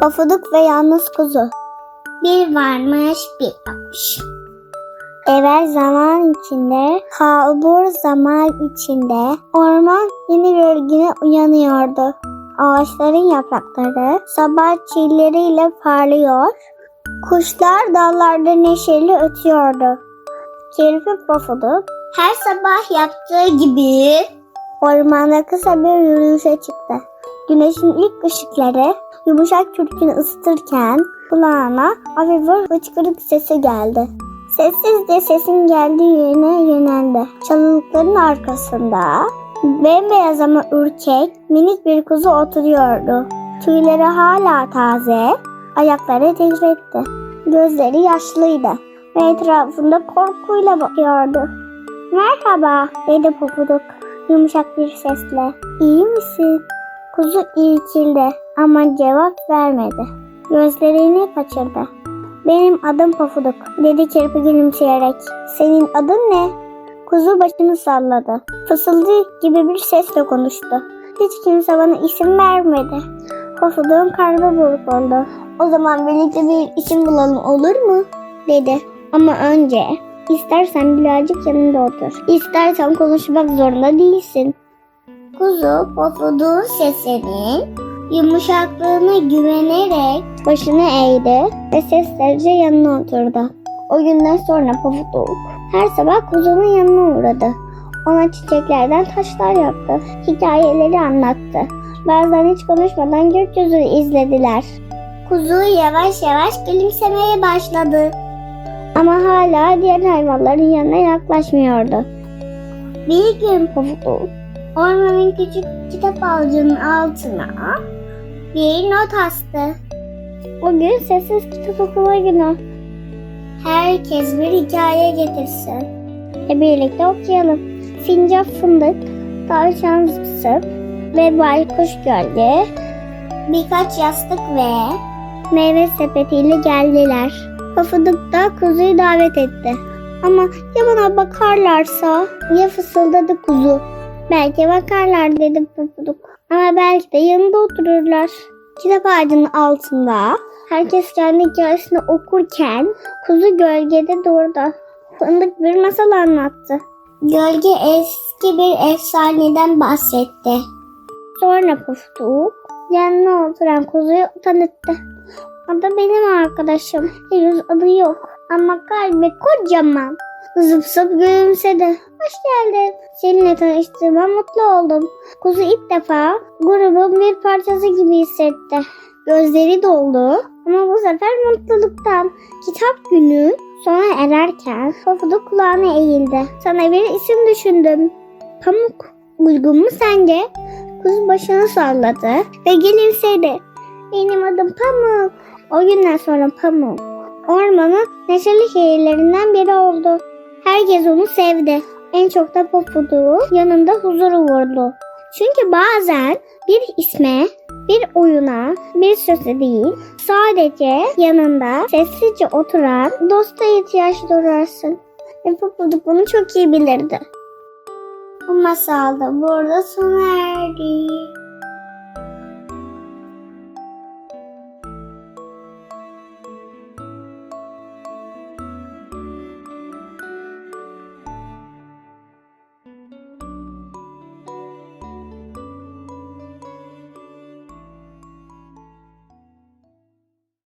Pofuduk ve yalnız kuzu. Bir varmış bir yokmuş. Evvel zaman içinde, kalbur zaman içinde, orman yeni gölgüne uyanıyordu. Ağaçların yaprakları sabah çilleriyle parlıyor, kuşlar dallarda neşeli ötüyordu. Kirpi pofuduk Her sabah yaptığı gibi ormanda kısa bir yürüyüşe çıktı. Güneşin ilk ışıkları yumuşak kürkünü ısıtırken kulağına hafif bir hıçkırık sesi geldi. Sessizce sesin geldiği yöne yöneldi. Çalılıkların arkasında bembeyaz ama ürkek minik bir kuzu oturuyordu. Tüyleri hala taze, ayakları titretti. Gözleri yaşlıydı ve etrafında korkuyla bakıyordu. Merhaba dedi Pofuduk yumuşak bir sesle. İyi misin? Kuzu irkildi ama cevap vermedi. Gözlerini kaçırdı. Benim adım Pofuduk dedi kirpi gülümseyerek. Senin adın ne? Kuzu başını salladı. Fısıldı gibi bir sesle konuştu. Hiç kimse bana isim vermedi. Pofuduk'un kalbi buruk oldu. O zaman birlikte bir isim bulalım olur mu? dedi. Ama önce istersen birazcık yanında otur. İstersen konuşmak zorunda değilsin. kuzu pofuduğun sesinin yumuşaklığına güvenerek Başını eğdi ve sessizce yanına oturdu. O günden sonra Pofuduk her sabah kuzunun yanına uğradı. Ona çiçeklerden taşlar yaptı. Hikayeleri anlattı. Bazen hiç konuşmadan gökyüzünü izlediler. kuzu yavaş yavaş gülümsemeye başladı. Ama hala diğer hayvanların yanına yaklaşmıyordu. Bir gün Pofuduk ormanın küçük kitap ağacının altına bir not astı. o gün sessiz kitap okuma günü. Herkes bir hikaye getirsin. E birlikte okuyalım. Sincap fındık, tavşan zıp zıp ve baykuş gölge Birkaç yastık ve meyve sepetiyle geldiler. Pofuduk da kuzuyu davet etti. Ama ya bana bakarlarsa? Ya fısıldadı kuzu. Belki bakarlar dedi Pofuduk. Ama belki de yanında otururlar. Kitap ağacının altında herkes kendi hikayesini okurken kuzu gölgede durdu. Fındık bir masal anlattı. gölge eski bir efsaneden bahsetti. Sonra Pufuduk yanına oturan kuzuyu tanıttı. Da benim arkadaşım. Henüz adı yok ama kalbi kocaman. Zıp zıp gülümsedi. Hoş geldin. Seninle tanıştığıma mutlu oldum. Kuzu ilk defa grubun bir parçası gibi hissetti. Gözleri doldu ama bu sefer mutluluktan. Kitap günü sona ererken Pufuduk kulağına eğildi. Sana bir isim düşündüm. Pamuk. Uygun mu sence? Kız başını salladı ve gülümsedi. Benim adım Pamuk. O günden sonra Pamuk ormanın neşeli şehirlerinden biri oldu. Herkes onu sevdi. En çok da Pofuduk'u yanında huzuru vurdu. Çünkü bazen bir isme, bir oyuna, bir söze değil, sadece yanında sessizce oturan dosta ihtiyaç durarsın. Ve Pofuduk bunu çok iyi bilirdi. Bu masal da burada sona erdi.